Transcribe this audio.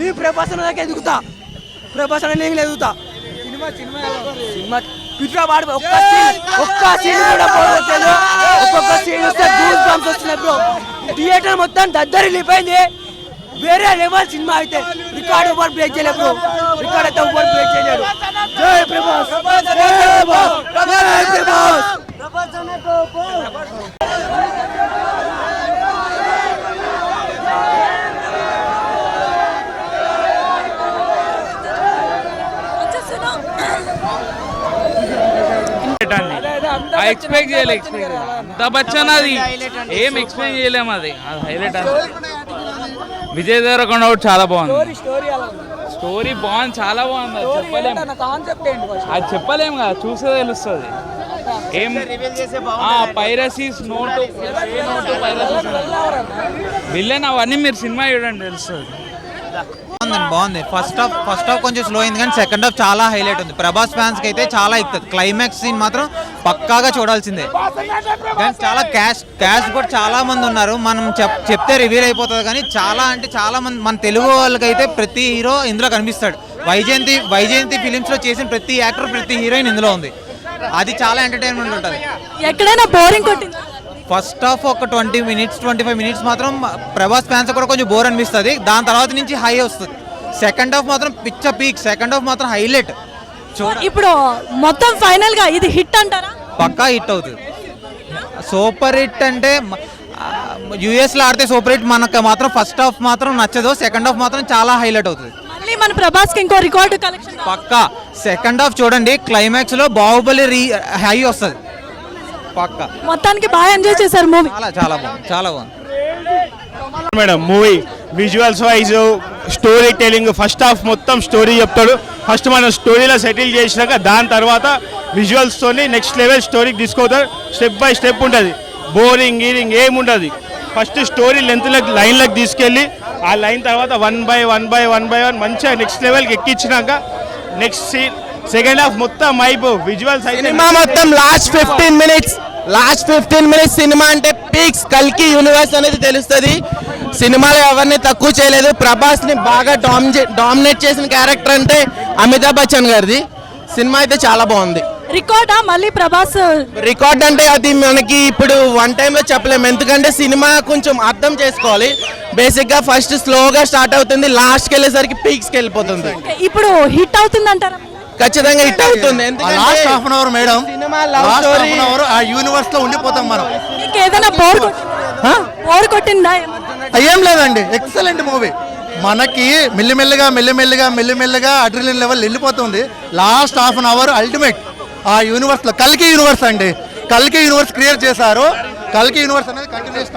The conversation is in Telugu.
నీ ప్రభాసన దాకా ఎదుగుతా. ప్రభాసన నేను ఎదుగుతా. సినిమా పిట్రా వాడు ఒక్క సీన్ ఒక్క సీన్ కూడా పోగొట్టలేదు. ఒక్కొక్క సీన్ వస్తే గూస్ బంప్స్ వచ్చినాయి బ్రో థియేటర్ మొత్తం దద్దరి వెళ్ళిపోయింది వేరే లెవెల్ సినిమా అయితే రికార్డ్ ఓవర్ బ్రేక్ చేయలేదు బ్రో రికార్డ్ అయితే ఓవర్ బ్రేక్ చేయలేడు జై ప్రభాస్. జై ప్రభాస్. జై ప్రభాస్ ఎక్స్పెక్ట్ చేయలే ఎక్స్పెక్ట్ అంత బచ్చన్ అది. ఏం ఎక్స్ప్లెయిన్ చేయలేము అది. అది హైలైట్ అది విజయ్ దేవరకొండ కూడా చాలా బాగుంది. స్టోరీ అలా స్టోరీ బాగుంది చాలా బాగుంది. అది చెప్పలేము. కాన్సెప్ట్ ఏంటి ఫస్ట్ అది చెప్పలేము కదా చూస్తే తెలుస్తుంది. ఏం? Piracies note note piracies villain అవన్నీ మీరు సినిమా చూడండి తెలుస్తుంది. బాగుందండి బాగుంది. ఫస్ట్ హాఫ్ ఫస్ట్ హాఫ్ కొంచెం స్లో అయింది కానీ సెకండ్ హాఫ్ చాలా హైలైట్ ఉంది. ప్రభాస్ ఫ్యాన్స్కి అయితే చాలా ఎక్కుతుంది క్లైమాక్స్ సీన్ మాత్రం పక్కాగా చూడాల్సిందే. కానీ చాలా క్యాష్ క్యాష్ కూడా చాలా మంది ఉన్నారు. మనం చెప్ చెప్తే రివీల్ అయిపోతుంది కానీ చాలా అంటే చాలా మంది మన తెలుగు వాళ్ళకైతే ప్రతి హీరో ఇందులో కనిపిస్తాడు. వైజయంతి వైజయంతి ఫిలిమ్స్లో చేసిన ప్రతి యాక్టర్ ప్రతి హీరోయిన్ ఇందులో ఉంది. అది చాలా ఎంటర్టైన్మెంట్ ఉంటుంది. ఎక్కడైనా బోరింగ్ కొట్టింది? ఫస్ట్ హాఫ్ ఒక twenty minutes twenty five minutes మాత్రం ప్రభాస్ ఫ్యాన్స్ కూడా కొంచెం బోర్ అనిపిస్తుంది. దాని తర్వాత నుంచి హై వస్తుంది. సెకండ్ హాఫ్ మాత్రం పిచ్చ పీక్ సెకండ్ హాఫ్ మాత్రం హైలైట్ ఇప్పుడు మొత్తం ఫైనల్గా ఇది హిట్ అంటారా? పక్కా హిట్ అవుతుంది. సూపర్ హిట్ అంటే యుఎస్లో ఆడితే సూపర్ హిట్ మనకు మాత్రం ఫస్ట్ హాఫ్ మాత్రం నచ్చదు. సెకండ్ హాఫ్ మాత్రం చాలా హైలైట్ అవుతుంది. మళ్ళీ మన ప్రభాస్కి ఇంకో రికార్డు కలెక్షన్ పక్కా. సెకండ్ హాఫ్ చూడండి క్లైమాక్స్లో బాహుబలి రీ హై వస్తుంది. పక్కా. మొత్తానికి బాగా ఎంజాయ్ చేశారు మూవీ. చాలా చాలా బాగుంది చాలా బాగుంది. Madam movie visuals wise story telling first half మొత్తం స్టోరీ చెప్తాడు. ఫస్ట్ మనం స్టోరీలో సెటిల్ చేసినాక దాని తర్వాత విజువల్స్తోని నెక్స్ట్ లెవెల్ స్టోరీకి తీసుకుపోతాడు స్టెప్ బై స్టెప్ ఉంటుంది. బోరింగ్ గీరింగ్ ఏముండదు ఫస్ట్ స్టోరీ లెంత్లకు లైన్లకు తీసుకెళ్ళి ఆ లైన్ తర్వాత one by one by one by one మంచిగా నెక్స్ట్ లెవెల్కి ఎక్కించినాక నెక్స్ట్ సీన్ సెకండ్ హాఫ్ మొత్తం అయిపో. విజువల్స్ సినిమా మొత్తం last fifteen minutes last fifteen minutes cinema అంటే పీక్స్ కల్కి యూనివర్స్ అనేది తెలుస్తుంది. సినిమాలో ఎవరిని తక్కువ చేయలేదు. ప్రభాస్ని బాగా డామినేట్ చేసిన క్యారెక్టర్ అంటే అమితాబ్ బచ్చన్ గారిది. సినిమా అయితే చాలా బాగుంది. రికార్డా మళ్ళీ ప్రభాస్ రికార్డ్ అంటే అది మనకి ఇప్పుడు వన్ టైంలో చెప్పలేము. ఎందుకంటే సినిమా కొంచెం అర్థం చేసుకోవాలి. బేసిక్గా ఫస్ట్ స్లోగా స్టార్ట్ అవుతుంది. లాస్ట్కి వెళ్ళేసరికి పీక్స్కి వెళ్ళిపోతుంది. ఇప్పుడు హిట్ అవుతుంది అంటారా ఖచ్చితంగా హిట్ అవుతుంది. Last half an hour madam cinema love last half story an hour ఆ యూనివర్స్లో ఉండిపోతాం మనం. మీకు ఏదైనా బోర్ బోర్ కొట్టిందా? ఏం లేదండి. ఎక్సలెంట్ మూవీ మనకి మెల్లిమెల్లిగా మెల్లిమెల్లిగా మెల్లిమెల్లిగా అడ్రిలిన్ లెవెల్ వెళ్ళిపోతుంది. Last half an hour ultimate ఆ యూనివర్స్లో కల్కి యూనివర్స్ అండి. కల్కి యూనివర్స్ క్రియేట్ చేశారు. కల్కి యూనివర్స్ అనేది కంటిన్యూస్